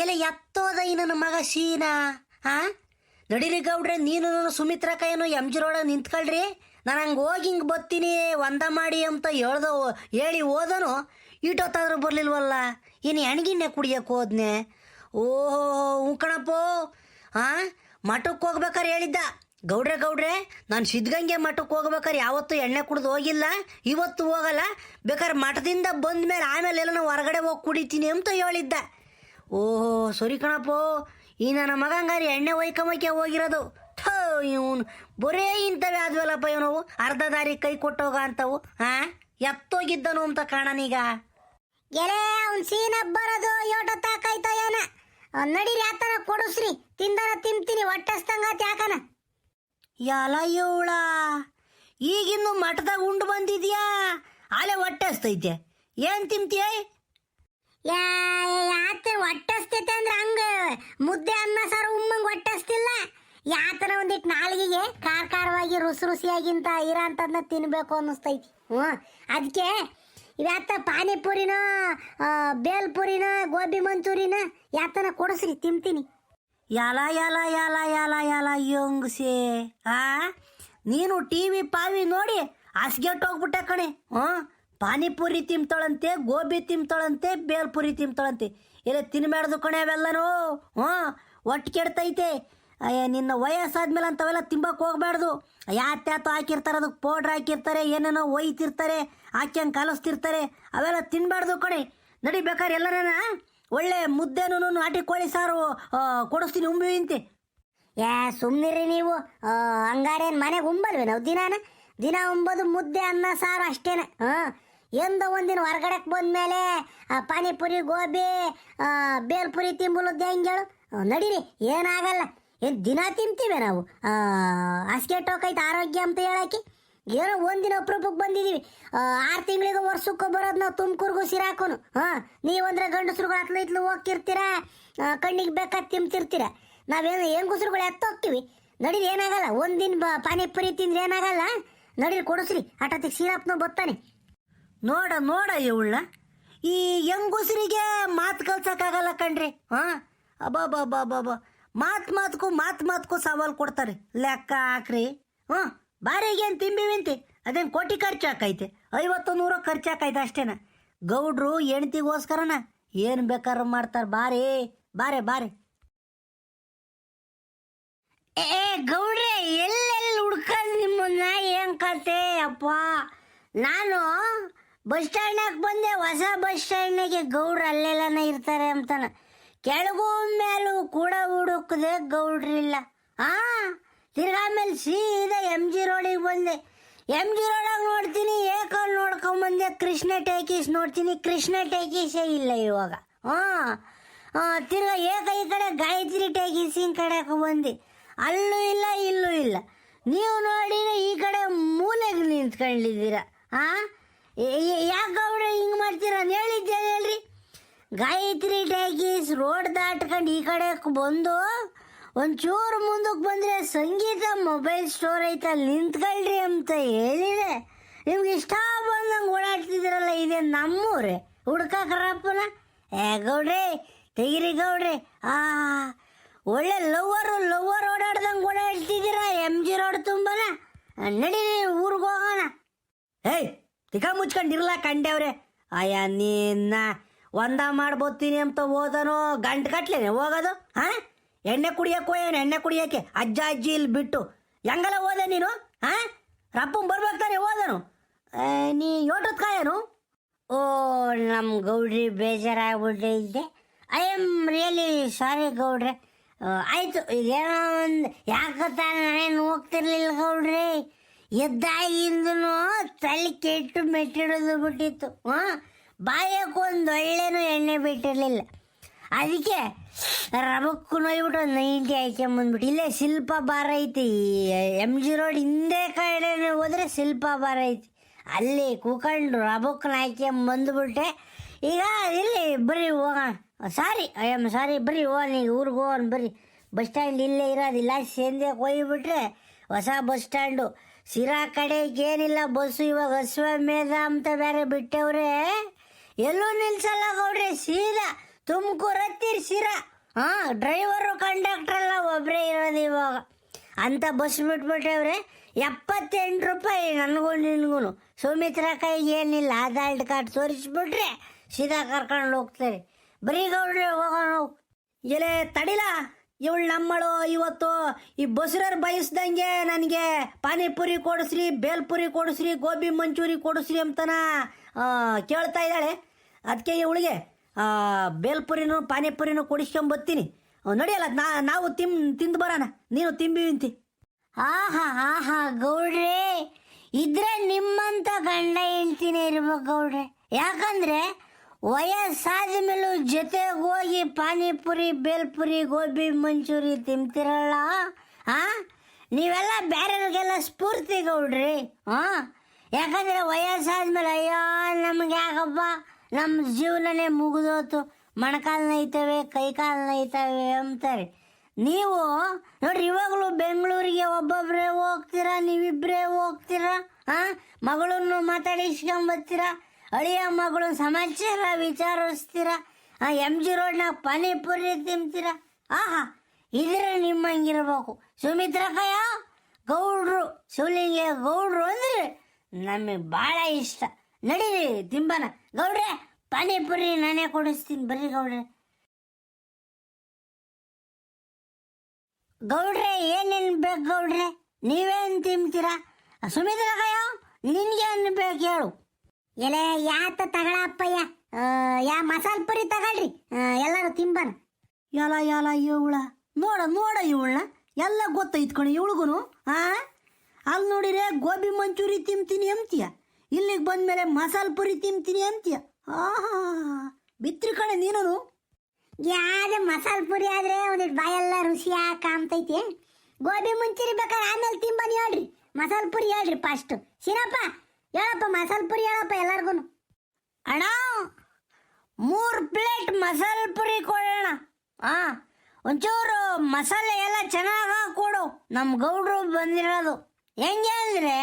ಎಲೆ ಎತ್ತೋದ ಈ ನನ್ನ ಮಗ ಶೀನಾ ಹಾ ನಡೀರಿ ಗೌಡ್ರೆ, ನೀನು ಸುಮಿತ್ರ ಕೈನು ಎಂ ಜಿ ರೋಡ ನಿಂತ್ಕೊಳ್ರಿ. ನಾನು ಹಂಗೆ ಹೋಗಿ ಹಿಂಗೆ ಬತ್ತೀನಿ, ಒಂದ ಮಾಡಿ ಅಂತ ಹೇಳ್ದ, ಹೇಳಿ ಹೋದನು. ಇಟ್ಟೊತ್ತಾದ್ರೂ ಬರ್ಲಿಲ್ವಲ್ಲ? ಇನ್ನು ಎಣ್ಗಿನ್ನೆ ಕುಡಿಯಕ್ಕೆ ಹೋದ್ನೆ. ಓಹೋ ಉಂಕಣಪ್ಪೋ ಹಾಂ ಮಠಕ್ಕೆ ಹೋಗ್ಬೇಕಾರೆ ಹೇಳಿದ್ದ. ಗೌಡ್ರೆ ಗೌಡ್ರೆ, ನಾನು ಸಿದ್ಧಗಂಗೆ ಮಠಕ್ಕೆ ಹೋಗ್ಬೇಕಾರೆ ಯಾವತ್ತೂ ಎಣ್ಣೆ ಕುಡಿದು ಹೋಗಿಲ್ಲ, ಇವತ್ತು ಹೋಗಲ್ಲ. ಬೇಕಾದ್ರೆ ಮಠದಿಂದ ಬಂದ ಮೇಲೆ ಆಮೇಲೆ ಎಲ್ಲ ಹೊರಗಡೆ ಹೋಗಿ ಕುಡಿತೀನಿ ಅಂತ ಹೇಳಿದ್ದ. ಓಹೋ ಸರಿ ಕಣಪ್ಪ. ಈ ನನ್ನ ಮಗಂಗಾರಿ ಎಣ್ಣೆ ಒಯ್ಕಮಕ್ಕೆ ಹೋಗಿರೋದು. ಥೋ ಇವನು ಬರೇ ಇಂಥವೇ ಆದ್ವಲ್ಲಪ್ಪ ಇವನವು ಅರ್ಧ ದಾರಿ ಕೈ ಕೊಟ್ಟೋಗ ಅಂತವು ಹಾ ಎತ್ತೋಗಿದ್ದನು ಅಂತ ಕಾಣನೀಗ ಎಲೆ ಅವ್ನ್ ಸೀನ ಬರೋದು ಯೋಟ ತಾಕಾಯ್ತ ಏನ ನಡೀರಿ ಆತನ ಕೊಡಸ್ರಿ. ತಿಂದನ ತಿಂತೀನಿ ಹೊಟ್ಟೆಸ್ತಂಗಾತ್ ಯಾಕನ? ಯಾಲ ಇವಳ ಈಗಿನ್ನು ಮಠದಾಗ ಉಂಡು ಬಂದಿದ್ಯಾ? ಅಲೆ ಹೊಟ್ಟೆ ಹಸ್ತೈತೆ ಏನ್ ತಿಂತೀಯ? ಯಾತ ಒಟ್ಟಸ್ತೈತೆ ಅಂದ್ರೆ ಹಂಗ. ಮುದ್ದೆ ಅನ್ನ, ಸಾರು, ಉಮ್ಮಂಗ್ ಒಟ್ಟಸ್ತಿಲ್ಲ. ಯಾತನ ಒಂದಿಟ್ ನಾಲ್ಗಿಗೆ ಖಾರ ಖಾರವಾಗಿ ರುಸಿ ರುಸಿಯಾಗಿಂತ ಇರೋಂಥದ್ನ ತಿನ್ಬೇಕು ಅನ್ನಿಸ್ತೈತಿ. ಹ್ಞೂ. ಅದಕ್ಕೆ ಇವತ್ತ ಪಾನಿಪುರಿನ ಬೇಲ್ಪುರಿನ, ಗೋಬಿ ಮಂಚೂರಿನ ಯಾತನ ಕೊಡಿಸ್ರಿ, ತಿಂತೀನಿ. ಯಾಲ ಯಾಲ ಯಾಲ ಯಾಲ ಯಾಲ, ಯೋಂಗ್ಸೆ. ಆ? ನೀನು ಟಿವಿ ಪಾವಿ ನೋಡಿ, ಹಾಸ್ಗೆಟ್ ಹೋಗ್ಬಿಟ್ಟೆ ಕಣೆ. ಹ್ಞೂ. ಪಾನಿಪುರಿ ತಿಂತಾಳಂತೆ ಗೋಬಿ ತಿಂತಾಳಂತೆ ಬೇಲ್ಪುರಿ ತಿಂತಾಳಂತೆ ಎಲ್ಲ ತಿನ್ಬೇಡ್ದು ಕಣೆ ಅವೆಲ್ಲನೂ? ಹ್ಞೂ, ಒಟ್ಟು ಕೆಡ್ತೈತೆ. ಅಯ್ಯ, ನಿನ್ನ ವಯಸ್ಸಾದ್ಮೇಲೆ ಅಂತವೆಲ್ಲ ತಿಂಬಕ್ಕೆ ಹೋಗ್ಬಾರ್ದು ಯಾತ್ಯಾತು ಹಾಕಿರ್ತಾರೆ, ಅದಕ್ಕೆ ಪೌಡ್ರ್ ಹಾಕಿರ್ತಾರೆ, ಏನೇನೋ ಒಯ್ತಿರ್ತಾರೆ, ಹಾಕ್ಯಂಗೆ ಕಲಿಸ್ತಿರ್ತಾರೆ, ಅವೆಲ್ಲ ತಿನ್ಬಾರ್ದು ಕಣೆ. ನಡಿಬೇಕಾದ್ರೆ ಎಲ್ಲರನ್ನ ಒಳ್ಳೆ ಮುದ್ದೆನೂ ನಾಟಿ ಕೋಳಿ ಸಾರು ಕೊಡಿಸ್ತೀನಿ, ಉಂಬಿ ಯಾ ಸುಮ್ಮನಿರಿ ನೀವು. ಹಂಗಾರೇನ್ ಮನೆಗೆ ಉಂಬಲ್ವೇ ನಾವು ದಿನಾನ? ದಿನ ಉಂಬೋದು ಮುದ್ದೆ, ಅನ್ನ, ಸಾರು ಅಷ್ಟೇನೆ. ಹಾಂ ಎಂದೋ ಒಂದಿನ ಹೊರಗಡೆ ಬಂದ್ಮೇಲೆ ಪಾನಿಪುರಿ, ಗೋಬಿ ಬೇಲ್ಪುರಿ ತಿಂಬುಲದ್ದು ಹೆಂಗೇಳು ಹೇಳು ನಡೀರಿ, ಏನಾಗಲ್ಲ. ಏನು ದಿನ ತಿಂತೀವಿ ನಾವು? ಹಾಸಿಗೆ ಟೋಕೈತೆ ಆರೋಗ್ಯ ಅಂತ ಹೇಳಕ್ಕೆ. ಏನೋ ಒಂದಿನ ಅಪ್ರೂಪಕ್ಕೆ ಬಂದಿದ್ದೀವಿ ಆರು ತಿಂಗಳಿಗೆ ವರ್ಷಕ್ಕೆ ಬರೋದು ನಾವು ತುಮಕೂರ್ಗೂ ಸಿರಾಕೋನು. ಹಾಂ ನೀವಂದ್ರೆ ಗಂಡಸ್ರುಗಳು ಹತ್ಲು ಇತ್ಲು ಹೋಗ್ತಿರ್ತೀರ? ಕಣ್ಣಿಗೆ ಬೇಕಾದ ತಿಂತಿರ್ತೀರ? ನಾವೇನು ಹೆಂಗುಸ್ರುಗಳು ಎತ್ತ ಹೋಗ್ತೀವಿ? ನಡೀರಿ, ಏನಾಗಲ್ಲ. ಒಂದಿನ ಪಾನಿಪುರಿ ತಿಂದ್ರೆ ಏನಾಗಲ್ಲ. ನಡೀರಿ, ಕೊಡಿಸ್ರಿ. ಹಠಾತಿಗೆ ಸಿರಪ್ನು ಬತ್ತಾನೆ. ನೋಡ ನೋಡ ಇವಳ ಈ ಹೆಂಗುಸರಿಗೆ ಮಾತು ಕಲ್ಸಕ್ಕಾಗಲ್ಲ ಕಣ್ರಿ, ಹಾ? ಅಬ್ಬಬ್ಬಬ್ಬಬ್ಬ. ಮಾತು ಮಾತ್ಕು ಮಾತು ಮಾತ್ಕು ಸವಾಲು ಕೊಡ್ತಾರೆ. ಲೆಕ್ಕ ಹಾಕ್ರಿ, ಹ್ಞೂ? ತಿಂಬಿ ವಿಂತಿ? ಅದೇನು ಕೋಟಿ ಖರ್ಚು ಹಾಕೈತೆ? ಐವತ್ತು ನೂರು ಖರ್ಚು ಹಾಕೈತೆ ಅಷ್ಟೇನ? ಗೌಡ್ರು ಹೆಣ್ತಿಗೋಸ್ಕರನ ಏನು ಬೇಕಾದ್ರೂ ಮಾಡ್ತಾರೆ, ಬಾರಿ, ಬಾರೆ ಬಾರೆ. ಏ, ಗೌಡ್ರೆ, ಎಲ್ಲೆಲ್ಲಿ ಹುಡ್ಕಲ್ ನಿಮ್ಮನ್ನ? ಏನ್ ಕತೆ, ಅಪ್ಪ? ನಾನು ಬಸ್ ಸ್ಟ್ಯಾಂಡಾಗ ಬಂದೆ, ಹೊಸ ಬಸ್ ಸ್ಟ್ಯಾಂಡ್ನಾಗೆ ಗೌಡ್ರು ಅಲ್ಲೆಲ್ಲನ ಇರ್ತಾರೆ ಅಂತಾನೆ. ಕೆಳಗೂ ಮೇಲೂ ಕೂಡ ಹುಡುಕದೆ ಗೌಡ್ರಿಲ್ಲ ಆ, ತಿರ್ಗಾ ಆಮೇಲೆ ಸೀದಾ ಎಂ ಜಿ ರೋಡಿಗೆ ಬಂದೆ. ಎಂ ಜಿ ರೋಡಾಗ ನೋಡ್ತೀನಿ ಏಕಲ್ ನೋಡ್ಕೊಂಬಂದೆ ಕೃಷ್ಣ ಟೇಕೀಸ್ ನೋಡ್ತೀನಿ, ಕೃಷ್ಣ ಟೇಕೀಸೇ ಇಲ್ಲ ಇವಾಗ. ಹಾಂ ತಿರ್ಗಾ ಏಕ ಈ ಕಡೆ ಗಾಯತ್ರಿ ಟೇಕೀಸಿನ ಕಡೆಗೆ ಬಂದೆ. ಅಲ್ಲೂ ಇಲ್ಲ, ಇಲ್ಲೂ ಇಲ್ಲ. ನೀವು ನೋಡಿದ್ರೆ ಈ ಕಡೆ ಮೂಲೆಗೆ ನಿಂತ್ಕೊಂಡಿದ್ದೀರಾ. ಆ ಯಾಕೆ ಗೌಡ್ರೆ ಹಿಂಗೆ ಮಾಡ್ತೀರ? ಅಂತ ಹೇಳಿದ್ದೆ, ಹೇಳ್ರಿ. ಗಾಯತ್ರಿ ಟ್ಯಾಗೀಸ್ ರೋಡ್ ದಾಟ್ಕೊಂಡು ಈ ಕಡೆ ಬಂದು ಒಂಚೂರು ಮುಂದಕ್ಕೆ ಬಂದರೆ ಸಂಗೀತ ಮೊಬೈಲ್ ಸ್ಟೋರ್ ಐತೆ ಅಲ್ಲಿ ನಿಂತ್ಕೊಳ್ರಿ ಅಂತ ಹೇಳಿದೆ. ನಿಮ್ಗೆ ಇಷ್ಟ ಬಂದಂಗೆ ಓಡಾಡ್ತಿದ್ದೀರಲ್ಲ, ಇದೆ ನಮ್ಮೂರೇ. ಹುಡ್ಕಕ್ರಪ್ಪನ ಏ, ಗೌಡ್ರಿ, ತೆಗಿರಿ ಗೌಡ್ರಿ. ಆ, ಒಳ್ಳೆ ಲವ್ವರು, ಲವ್ವರ್ ಓಡಾಡ್ದಂಗೆ ಓಡಾಡ್ತಿದ್ದೀರಾ, ಎಂ ಜಿ ರೋಡ್ ತುಂಬನ? ನಡೀರಿ, ಊರಿಗೆ ಹೋಗೋಣ. ಹೇಯ್ ತಿಕ ಮುಚ್ಕೊಂಡಿರಲ್ಲ ಕಂಡೆವ್ರೆ ಅಯ್ಯ, ನಿನ್ನ ಒಂದ ಮಾಡ್ಬೋತೀನಿ ಅಂತ ಹೋದನೋ ಗಂಟು ಕಟ್ಲೇನೆ ಹೋಗೋದು, ಹಾ? ಎಣ್ಣೆ ಕುಡಿಯೋಕೆ ಏನು ಎಣ್ಣೆ ಕುಡಿಯೋಕೆ ಅಜ್ಜ ಅಜ್ಜಿ ಇಲ್ಲಿ ಬಿಟ್ಟು. ಹೆಂಗಲ್ಲ ಹೋದ ನೀನು, ಹಾ? ರಪ್ಪನ್ ಬರ್ಬೇಕಾರೆ ಹೋದನು. ನೀ ಯೋಟದ ಕಾಯನು? ಓ ನಮ್ಮ ಗೌಡ್ರಿ ಬೇಜಾರಾಗ್ಬಿಟ್ಟೆ ಇದ್ದೆ ಐ ಆಮ್ ರಿಯಲಿ ಸಾರಿ ಗೌಡ್ರೆ. ಆಯಿತು, ಇದೇನೋ ಒಂದು ಯಾಕೆ ನಾನೇನು ಹೋಗ್ತಿರ್ಲಿಲ್ಲ ಗೌಡ್ರಿ. ಎದ್ದಾಗಿಂದನು ತಲೆ ಕೆಟ್ಟು ಮೆಟ್ಟಿಡೋದು ಬಿಟ್ಟಿತ್ತು. ಹಾಂ ಬಾಯಕ್ಕೊಂದು ಒಳ್ಳೆನೂ ಎಣ್ಣೆ ಬಿಟ್ಟಿರಲಿಲ್ಲ. ಅದಕ್ಕೆ ರಮಕ್ಕು ನೋಯ್ಬಿಟ್ಟು ಒಂದು ನೈಂಟಿ ಆಯ್ಕೊಂಬಂದ್ಬಿಟ್ಟು ಇಲ್ಲೇ ಶಿಲ್ಪ ಬಾರ ಐತಿ. ಎಂ ಜಿ ರೋಡ್ ಹಿಂದೆ ಕಡೆ ಹೋದ್ರೆ ಶಿಲ್ಪ ಬಾರ ಐತಿ. ಅಲ್ಲಿ ಕೂಕೊಂಡು ರಬಕ್ಕನ ಹಾಕ್ಕೊಂಬಂದ್ಬಿಟ್ಟೆ ಈಗ ಇಲ್ಲಿ ಬರ್ರಿ ಹೋಗೋಣ. ಸಾರಿ ಆಮ್ ಸಾರಿ ಬರ್ರಿ ಹೋಗೋಣ ಈಗ ಊರಿಗೆ ಹೋಗೋಣ ಬರ್ರಿ ಬಸ್ ಸ್ಟ್ಯಾಂಡ್ ಇಲ್ಲೇ ಇರೋದಿಲ್ಲ ಸೇಂದೆ ಹೋಗಿಬಿಟ್ರೆ ಹೊಸ ಬಸ್ ಸ್ಟ್ಯಾಂಡು. ಸಿರಾ ಕಡೆ ಏನಿಲ್ಲ, ಬಸ್ಸು ಇವಾಗ ಅಶ್ವಮೇಧ ಅಂತ ಬೇರೆ ಬಿಟ್ಟವ್ರೆ. ಎಲ್ಲೂ ನಿಲ್ಸಲ್ಲ ಗೌಡ್ರಿ ಸೀದಾ ತುಮಕೂರು ಹತ್ತಿರ ಸಿರಾ ಹಾ ಡ್ರೈವರು ಕಂಡಕ್ಟರ್ ಎಲ್ಲ ಒಬ್ಬರೇ ಇರೋದು ಇವಾಗ. ಅಂತ ಬಸ್ ಬಿಟ್ಬಿಟ್ಟವ್ರೆ, ಎಪ್ಪತ್ತೆಂಟು ರೂಪಾಯಿ ನನಗೂ ನಿನಗೂ ಸುಮಿತ್ರ ಕೈಗೆ ಏನಿಲ್ಲ, ಆಧಾರ್ ಕಾರ್ಡ್ ತೋರಿಸ್ಬಿಟ್ರೆ ಸೀದಾ ಕರ್ಕೊಂಡು ಹೋಗ್ತಾರೆ. ಬರೀ ಗೌಡ್ರೆ ಹೋಗೋಣ ಹೋಗ್. ಎಲೆ ತಡಿಲ? ಇವಳು ನಮ್ಮಳು, ಇವತ್ತು ಈ ಬಸ್ರರ್ ಬಯಸ್ದಂಗೆ ನನಗೆ ಪಾನಿಪುರಿ ಕೊಡಿಸ್ರಿ, ಬೇಲ್ಪುರಿ ಕೊಡಿಸ್ರಿ, ಗೋಬಿ ಮಂಚೂರಿ ಕೊಡಿಸ್ರಿ ಅಂತನ ಕೇಳ್ತಾ ಇದ್ದಾಳೆ. ಅದಕ್ಕೆ ಇವಳಿಗೆ ಬೇಲ್ಪುರಿನೂ ಪಾನಿಪುರಿನೂ ಕೊಡಿಸ್ಕೊಂಬತ್ತೀನಿ. ನಡೆಯಲ್ಲ, ನಾ, ನಾವು ತಿಮ್ ತಿಂದು ಬರೋಣ. ನೀನು ತಿಂಬಿವಿಂತಿ ಆಹಾ ಆಹಾ, ಗೌಡ್ರೆ. ಇದ್ರೆ ನಿಮ್ಮಂತ ಗಂಡ ಹೇಳ್ತೀನಿ ಇರ್ಬೇಕು ಗೌಡ್ರಿ. ಯಾಕಂದ್ರೆ ವಯಸ್ಸಾದ ಮೇಲೂ ಜೊತೆಗೆ ಹೋಗಿ ಪಾನಿಪುರಿ, ಬೇಲ್ಪುರಿ, ಗೋಬಿ, ಮಂಚೂರಿ ತಿಂತಿರಲ್ಲ? ಆ? ನೀವೆಲ್ಲ ಬೇರೆಯವ್ರಿಗೆಲ್ಲ ಸ್ಫೂರ್ತಿ ಗೌಡ್ರಿ ಹಾ ಯಾಕಂದ್ರೆ ವಯಸ್ಸಾದ್ಮೇಲೆ ಅಯ್ಯೋ, ನಮ್ಗೆ ಯಾಕಪ್ಪ? ನಮ್ಮ ಜೀವನನೇ ಮುಗಿದೋತು ಮೊಣಕಾಲು ನೋಯ್ತವೆ ಕೈಕಾಲು ನೈತವೆ ಅಂತಾರೆ. ನೀವು, ನೋಡ್ರಿ, ಇವಾಗಲೂ ಬೆಂಗಳೂರಿಗೆ ಒಬ್ಬೊಬ್ಬರೇ ಹೋಗ್ತೀರಾ ನೀವಿಬ್ಬರೇ ಹೋಗ್ತೀರಾ ಹಾಂ ಮಗಳನ್ನು ಮಾತಾಡಿಸ್ಕೊಂಬತ್ತೀರಾ? ಅಳಿಯ ಮಗಳು ಸಮಾಚಾರ ವಿಚಾರಿಸ್ತೀರ? ಆ ಎಂ ಜಿ ರೋಡ್ನಾಗ ಪಾನಿಪುರಿ ತಿಂತೀರಾ? ಆಹಾ, ಇದ್ರೆ ನಿಮ್ಮಂಗಿರ್ಬೇಕು. ಸುಮಿತ್ರ ಕಯ ಗೌಡ್ರು ಶಿವಲಿಂಗ ಗೌಡ್ರು ಅಂದ್ರೆ ನಮಗೆ ಭಾಳ ಇಷ್ಟ. ನಡೀರಿ ತಿಂಬನ. ಗೌಡ್ರೆ, ಪಾನಿಪುರಿ ನಾನೇ ಕೊಡಿಸ್ತೀನಿ. ಬರ್ರಿ ಗೌಡ್ರೆ. ಗೌಡ್ರೆ, ಏನೇನು ಬೇಕು ಗೌಡ್ರೆ? ನೀವೇನು ತಿಂತೀರಾ? ಸುಮಿತ್ರ ಕಯ ನಿನ್ಗೆ ಏನು ಬೇಕು ಹೇಳು. ಎಲೆ ಯಾತ ತಗಳಪ್ಪಯ್ಯ ಯಾ ಮಸಾಲ ಪುರಿ ತಗಳ್ರಿ. ಎಲ್ಲರೂ ತಿಂಬನ. ಯಾಲ ಯಾಲ ಇವಳ. ನೋಡ ನೋಡ ಇವಳನ್ನ ಎಲ್ಲ ಗೊತ್ತೈತ್ ಕಣೆ ಇವಳಿಗೂ ಆ? ಅಲ್ಲಿ ನೋಡಿರೆ ಗೋಬಿ ಮಂಚೂರಿ ತಿಂತೀನಿ ಅಂತೀಯ. ಇಲ್ಲಿಗೆ ಬಂದ್ಮೇಲೆ ಮಸಾಲ ಪುರಿ ತಿಂತೀನಿ ಅಂತೀಯ. ಆಹಾ. ಬಿತ್ರಿ ಕಣೆ ನೀನು ಯಾವ್ದು ಮಸಾಲ ಪುರಿ ಆದ್ರೆ ಒಂದಿಟ್ಟು ಬಾಯೆಲ್ಲ ರುಚಿಯಾಗಿ ಕಾಣ್ತೈತಿ. ಗೋಬಿ ಮಂಚೂರಿ ಬೇಕಾದ್ರೆ ಆಮೇಲೆ ತಿಂಬನಿ ಹೇಳ್ರಿ. ಮಸಾಲೆ ಪುರಿ ಹೇಳ್ರಿ ಫಸ್ಟ್. ಸಿನಪ್ಪ ಹೇಳಪ್ಪ, ಮಸಾಲ ಪುರಿ ಹೇಳಪ್ಪ ಎಲ್ಲಾರ್ಗು ಅಣ್ಣ, ಮೂರು ಪ್ಲೇಟ್ ಮಸಾಲೆ ಪುರಿ ಕೊಡೋಣ. ಹಾಂ ಒಂಚೂರು ಮಸಾಲೆ ಎಲ್ಲ ಚೆನ್ನಾಗಿ ಕೊಡು ನಮ್ಮ ಗೌಡ್ರು ಬಂದಿರೋದು. ಹೆಂಗೆ ಅಂದರೆ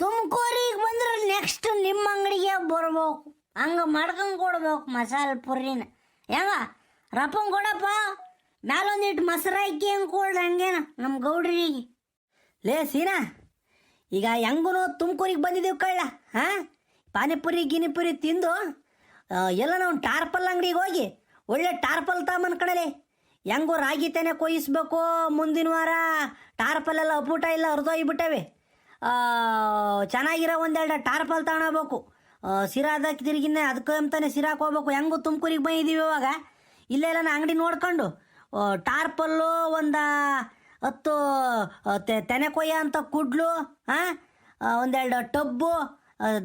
ತುಮಕೂರಿಗೆ ಬಂದ್ರೆ ನೆಕ್ಸ್ಟ್ ನಿಮ್ಮ ಅಂಗಡಿಗೆ ಬರ್ಬೇಕು. ಹಂಗೆ ಮಾಡ್ಕೊಂಡು ಕೊಡ್ಬೇಕು ಮಸಾಲೆ ಪುರಿನ. ಹೆಂಗ? ರಪ್ಪಂಗೆ ಕೊಡಪ್ಪ. ಮ್ಯಾಲೊಂದಿಟ್ಟು ಮೊಸರು ಹಾಕಿ ಹೆಂಗೆ ಕೊಡ್ರಿ ಹಂಗೇನ ನಮ್ಮ ಗೌಡ್ರಿಗೆ. ಲೇ ಸೀನಾ ಈಗ ಹೆಂಗೂ ತುಮಕೂರಿಗೆ ಬಂದಿದ್ದೀವಿ ಕಳ್ಳ, ಹಾಂ? ಪಾನಿಪುರಿ, ಗಿನಿಪುರಿ ತಿಂದು ಎಲ್ಲ ನಾವು ಟಾರ್ಪಲ್ ಅಂಗಡಿಗೆ ಹೋಗಿ ಒಳ್ಳೆ ಟಾರ್ಪಲ್ ತಗೊಂಬನ್ಕಣಲೆ ಹೆಂಗೂ ರಾಗಿ ತೆನೆ ಕೊಯ್ಯಿಸ್ಬೇಕು ಮುಂದಿನ ವಾರ ಟಾರ್ಪಲ್ ಎಲ್ಲ ಅಪೂಟ ಇಲ್ಲ, ಹರಿದೋಗಿಬಿಟ್ಟವೆ. ಚೆನ್ನಾಗಿರೋ ಒಂದೆರಡು ಟಾರ್ಪಲ್ ತಗೊಳ್ಬೇಕು. ಸಿರಾದಕ್ಕೆ ತಿರುಗಿನ ಅದಕ್ಕೆ ಅಂತಾನೆ ಸಿರಾಕ್ ಹೋಗ್ಬೇಕು. ಹೆಂಗೂ ತುಮಕೂರಿಗೆ ಬಂದಿದ್ದೀವಿ ಇವಾಗ. ಇಲ್ಲೆಲ್ಲ ನಾ ಅಂಗಡಿ ನೋಡ್ಕೊಂಡು ಟಾರ್ಪಲ್ಲು ಒಂದು ಹತ್ತು ತೆನೆ ಕೊಯ್ಯ ಅಂತ ಕುಡ್ಲು ಹಾಂ ಒಂದೆರಡು ಟಬ್ಬು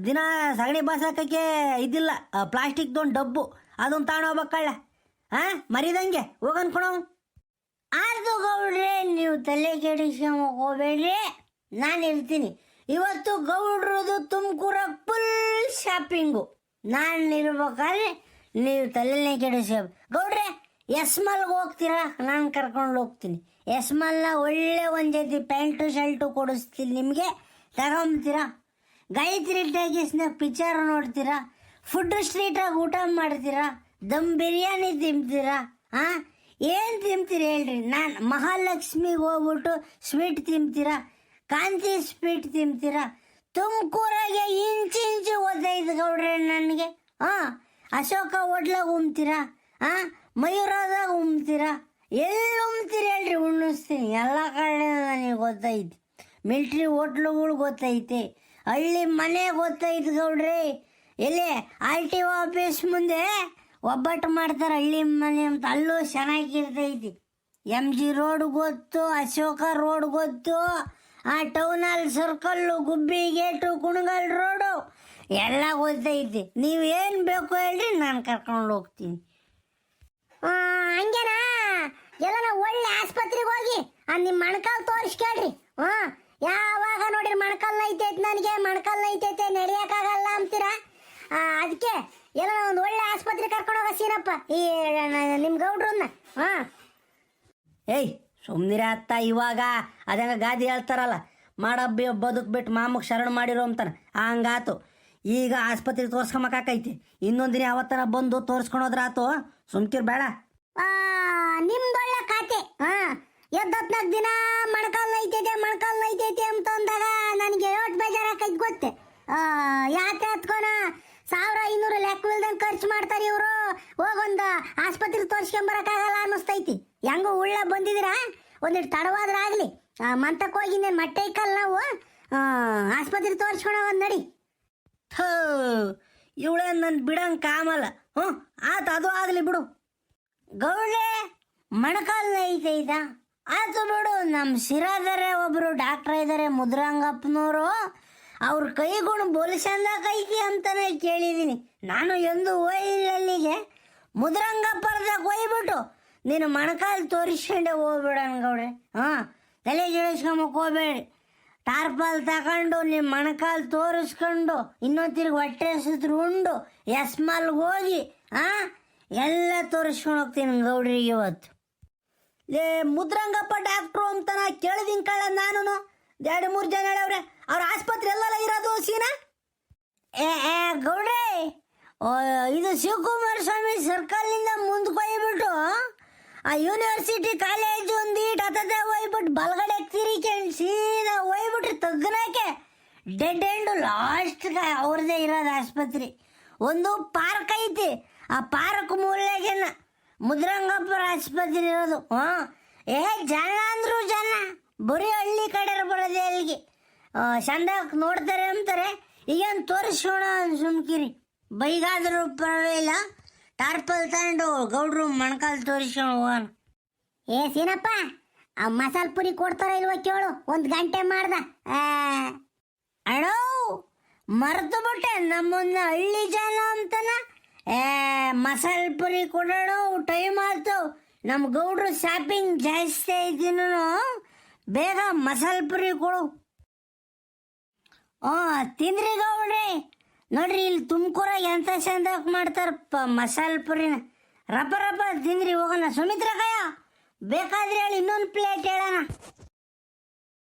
ದಿನ ಸಗಣಿ ಬಾಸಾಕಕ್ಕೆ ಇದಿಲ್ಲ ಪ್ಲಾಸ್ಟಿಕ್ದೊಂದು ಡಬ್ಬು, ಅದೊಂದು ತಗೊಂಡೋಗ್ಬೇಕಳ್ಳ ಹಾಂ ಮರಿದಂಗೆ ಹೋಗನ್ಕೊಣ ಆರ್ದು ಗೌಡ್ರೆ, ನೀವು ತಲೆ ಕೆಡಿಸ್ಕೊಂಡ್ ಹೋಗ್ಬೇಡ್ರಿ, ನಾನು ಇರ್ತೀನಿ. ಇವತ್ತು ಗೌಡ್ರದು ತುಮಕೂರ ಫುಲ್ ಶಾಪಿಂಗು. ನಾನು ಇರ್ಬೇಕಾದ್ರೆ ನೀವು ತಲೆನೇ ಕೆಡಿಸ್ಕೊ ಗೌಡ್ರೆ ಎಸ್ಮಲ್ಗೆ ಹೋಗ್ತೀರಾ? ನಾನು ಕರ್ಕೊಂಡು ಹೋಗ್ತೀನಿ. ಎಸ್ಮಲ್ನ ಒಳ್ಳೆ ಒಂದು ಜೊತೆ ಪ್ಯಾಂಟು, ಶರ್ಟು ಕೊಡಿಸ್ತೀನಿ ನಿಮಗೆ. ತಗೊಂಬ್ತೀರಾ? ಗಾಯತ್ರಿ ಟ್ಯಾಗೀಸ್ನ ಪಿಕ್ಚರ್ ನೋಡ್ತೀರಾ? ಫುಡ್ ಸ್ಟ್ರೀಟಾಗಿ ಊಟ ಮಾಡ್ತೀರಾ? ದಮ್ ಬಿರಿಯಾನಿ ತಿಂತೀರಾ? ಹಾ ಏನು ತಿಂತೀರಿ ಹೇಳ್ರಿ? ನಾನು ಮಹಾಲಕ್ಷ್ಮಿಗೆ ಹೋಗ್ಬಿಟ್ಟು ಸ್ವೀಟ್ ತಿಂತೀರಾ? ಕಾಂತಿ ಸ್ವೀಟ್ ತಿಂತೀರಾ? ತುಮಕೂರಾಗೆ ಇಂಚು ಇಂಚು ಓದೈದು ಗೌಡ್ರೆ ನನಗೆ. ಹಾಂ ಅಶೋಕ ಹೋಟ್ಲಾಗ ಉಮ್ತೀರಾ? ಹಾಂ ಮಯೂರದಾಗ ಉಮ್ತೀರಾ? ಎಲ್ಲಿ ಉಮ್ತೀರಿ ಹೇಳ್ರಿ, ಉಣ್ಣಿಸ್ತೀನಿ. ಎಲ್ಲ ಕಡೆ ನನಗೆ ಗೊತ್ತೈತಿ. ಮಿಲ್ಟ್ರಿ ಹೋಟ್ಲುಗಳು ಗೊತ್ತೈತೆ. ಹಳ್ಳಿ ಮನೆ ಗೊತ್ತೈತೆ ಗೌಡ್ರಿ. ಎಲ್ಲಿ, ಆರ್ ಟಿ ಒ ಆಫೀಸ್ ಮುಂದೆ ಒಬ್ಬಟ್ಟು ಮಾಡ್ತಾರೆ ಹಳ್ಳಿ ಮನೆ ಅಂತ. ಅಲ್ಲೂ ಚೆನ್ನಾಗಿರ್ತೈತಿ. ಎಂ ಜಿ ರೋಡ್ ಗೊತ್ತು, ಅಶೋಕ ರೋಡ್ ಗೊತ್ತು, ಆ town hall circle, Gubbi gate, Kunigal road, ಎಲ್ಲ ಗೊತ್ತೈತಿ. ಏನು ಬೇಕು ಹೇಳ್ರಿ, ನಾನು ಕರ್ಕೊಂಡು ಹೋಗ್ತೀನಿ. ಹಂಗೇನಾ? ಎಲ್ಲ ಒಳ್ಳೆ ಆಸ್ಪತ್ರೆಗೆ ಹೋಗಿ, ಆ ನಿಮ್ಮ ಮೊಣಕಾಲ್ ತೋರಿಸ್ಕೇಳ್ರಿ ಹಾ, ಯಾವಾಗ ನೋಡಿರಿ ಮಣಕಾಲ್ ಐತೈತೆ ನನಗೆ? ಮಣಕಾಲ್ ಐತೈತೆ ನಡೆಯೋಕ್ಕಾಗಲ್ಲ ಅಂತೀರಾ? ಅದಕ್ಕೆ ಎಲ್ಲ ಒಂದು ಒಳ್ಳೆ ಆಸ್ಪತ್ರೆ ಕರ್ಕೊಂಡು ಹೋಗ ಸೀನಪ್ಪ, ಈ ನಿಮ್ಮ ಗೌಡ್ರನ್ನ. ಹಾ. ಏಯ್ ಸುಮ್ಮನಿರ ಅತ್ತ, ಇವಾಗ ಅದಂಗ ಗಾದಿ ಹೇಳ್ತಾರಲ್ಲ ಮಾಡಬ್ಬಿ ಬದುಕ್ಬಿಟ್ಟು ಮಾಮಗ್ ಶರಣ ಮಾಡಿರೋ ಅಂತಾನೆ. ಹಂಗಾತು. ಈಗ ಆಸ್ಪತ್ರೆಗೆ ತೋರ್ಸ್ಕೊಂಬಕಾಕೈತಿ ಇನ್ನೊಂದು ದಿನ ಯಾವತ್ತನ ಬಂದು ತೋರಿಸ್ಕೊಂಡು ಹೋದ್ರಾತು ಸುಮ್ಕಿರ್ ಬೇಡ. ನಿಮ್ದೊಳ್ಳೆ ಖಾತೆ. ಹಾ ಎದ್ದತ್ನಾಲ್ಕು ದಿನ ಮಣಕಾಲ್ ನೈತೈತೆ ಮಣಕಾಲ್ ನೈತೈತೆ ಅಂತ ಅಂದಾಗ ನನಗೆ ಎಷ್ಟು ಬೇಜಾರಾಕೈತೆ ಗೊತ್ತೆ. ಯಾಕೆ ಹತ್ಕೋಣ ಸಾವಿರ ಐನೂರು ಲೆಕ್ಕವಿಲ್ದಂಗೆ ಖರ್ಚು ಮಾಡ್ತಾರೆ ಇವರು. ಹೋಗೊಂದು ಆಸ್ಪತ್ರೆಗೆ ತೋರಿಸ್ಕೊಂಬರಕ್ಕಾಗಲ್ಲ ಅನ್ನಿಸ್ತೈತಿ. ಹೆಂಗೋ ಉಳ್ಳ ಬಂದಿದ್ದೀರಾ? ಒಂದಿಟ್ಟು ತಡವಾದ್ರೆ ಆಗಲಿ. ಮಂತಕ್ಕೆ ಹೋಗಿ ನೀನು ಮಟ್ಟೆ ನಾವು? ಆಸ್ಪತ್ರೆ ತೋರಿಸ್ಕೊಳ ಒಂದು ನಡಿ. ಥೋ. ಇವಳೇ ನನ್ನ ಬಿಡಂಗ್ ಕಾಮಲ್ಲ ಹ್ಞೂ, ಆತ ಅದು ಆಗಲಿ ಬಿಡು. ಗೌಡ್ರೆ ಐತೆ ಇದ? ಆತು ಬಿಡು ನಮ್ಮ ಶಿರಾದರೆ ಒಬ್ಬರು ಡಾಕ್ಟ್ರ್ ಇದ್ದಾರೆ ಮುದ್ರಂಗಪ್ಪನವರು ಅವ್ರ ಕೈಗುಣ ಬೋಲಿಸಂದ ಕೈತಿ ಅಂತಾನೆ ಕೇಳಿದ್ದೀನಿ ನಾನು ಎಂದು ಹೋಗಿಲ್ಲ ಅಲ್ಲಿಗೆ ಮುದ್ರಂಗಪ್ಪರ್ದಾಗ ಕೊಯ್ಬಿಟ್ಟು ನೀನು ಮಣಕಾಲ್ ತೋರಿಸ್ಕೊಂಡೆ ಹೋಗ್ಬಿಡಣ ಗೌಡ್ರೆ. ಹಾಂ ತಲೆ ಜೋಡಿಸ್ಕೊಂಬಕ್ಕೆ ಹೋಗ್ಬೇಡಿ. ಟಾರ್ಪಲ್ ತಗೊಂಡು ನಿಮ್ಮ ಮಣಕಾಲ್ ತೋರಿಸ್ಕೊಂಡು, ಇನ್ನೊಂದು ತಿರ್ಗಿ ಹೊಟ್ಟೆ ಸುತ್ತರು ಉಂಡು ಎಸ್ಮಲ್ಗೆ ಹೋಗಿ, ಆ? ಎಲ್ಲ ತೋರಿಸ್ಕೊಂಡು ಹೋಗ್ತೀನಿ ಗೌಡ್ರಿಗೆ ಇವತ್ತು. ಏ ಮುದ್ರಂಗಪ್ಪ ಡಾಕ್ಟ್ರು ಅಂತ ಕೇಳಿದಿನ್ ಕಳ ನಾನು ಎರಡು ಮೂರು ಜನ ಹೇಳವ್ರೆ, ಅವ್ರ ಆಸ್ಪತ್ರೆ ಎಲ್ಲೆಲ್ಲ ಇರೋದು ಸೀನಾ? ಏ ಏ, ಗೌಡ್ರಿ ಇದು ಶಿವಕುಮಾರ ಸ್ವಾಮಿ ಸರ್ಕಲ್ನಿಂದ ಮುಂದೆ ಹೋಗ್ಬಿಟ್ಟು ಆ ಯೂನಿವರ್ಸಿಟಿ ಕಾಲೇಜ್ ಒಂದು ಈಟ್ ಹತ್ತದೆ ಹೋಗ್ಬಿಟ್ಟು ಬಲಗಡೆ ತಿರಿಕೊಂಡು ಸೀದಾ ಹೋಗ್ಬಿಟ್ರಿ ತಗ್ನಕ್ಕೆ. ಡೆಡ್ ಎಂಡ್ ಲಾಸ್ಟ್ ಅವ್ರದ್ದೇ ಇರೋದು ಆಸ್ಪತ್ರೆ. ಒಂದು ಪಾರ್ಕ್ ಐತಿ, ಆ ಪಾರ್ಕ್ ಮೂಲೆಗೆನ ಮುದ್ರಂಗಪ್ಪರ ಆಸ್ಪತ್ರೆ ಇರೋದು. ಹಾಂ, ಏ, ಜನ ಅಂದ್ರು ಜನ. ಬರೀ ಹಳ್ಳಿ ಕಡೆ ಬರೋದೆ ಅಲ್ಲಿಗೆ ಚಂದ ನೋಡ್ತಾರೆ ಅಂತಾರೆ. ಈಗೇನು ತೋರಿಸೋಣ ಸುಮ್ಕಿರಿ ಬೈಗಾದ್ರೂ ಪರವಾಗಿಲ್ಲ. ಟಾರ್ಪಲ್ ತಗೊಂಡು ಗೌಡ್ರು ಮೊಣಕಾಲು ತೋರಿಸ್ಕೊಂಡು ಹೋಗೋಣ ಏ ಸೀನಪ್ಪ, ಆ ಮಸಾಲ ಪುರಿ ಕೊಡ್ತಾರ ಇಲ್ವ ಕೇಳು, ಒಂದು ಗಂಟೆ ಮಾಡ್ದ. ಅಣೋ ಮರ್ತು ಬಿಟ್ಟೆ, ನಮ್ಮನ್ನ ಹಳ್ಳಿ ಜನ ಅಂತನ? ಏ, ಮಸಾಲ ಪುರಿ ಕೊಡೋಣ ಟೈಮ್ ಆಯ್ತು. ನಮ್ಮ ಗೌಡ್ರು ಶಾಪಿಂಗ್ ಜಾಸ್ತಿ ಐತಿನೂ ಬೇಗ ಮಸಾಲ ಪುರಿ ಕೊಡು. ಓ ತಿಂದ್ರಿ ಗೌಡ್ರಿ. ನೋಡ್ರಿ, ಇಲ್ಲಿ ತುಮಕೂರ ಎಂತ ಚಂದ ಮಾಡ್ತಾರಪ್ಪ, ಮಸಾಲ ಪುರಿನ. ರಪ್ಪ ರಪ್ಪ ತಿಂದ್ರಿ ಹೋಗೋಣ. ಸುಮಿತ್ರ ಕಯ್ಯ ಬೇಕಾದ್ರೆ ಹೇಳಿ ಇನ್ನೊಂದು ಪ್ಲೇಟ್ ಹೇಳೋಣ.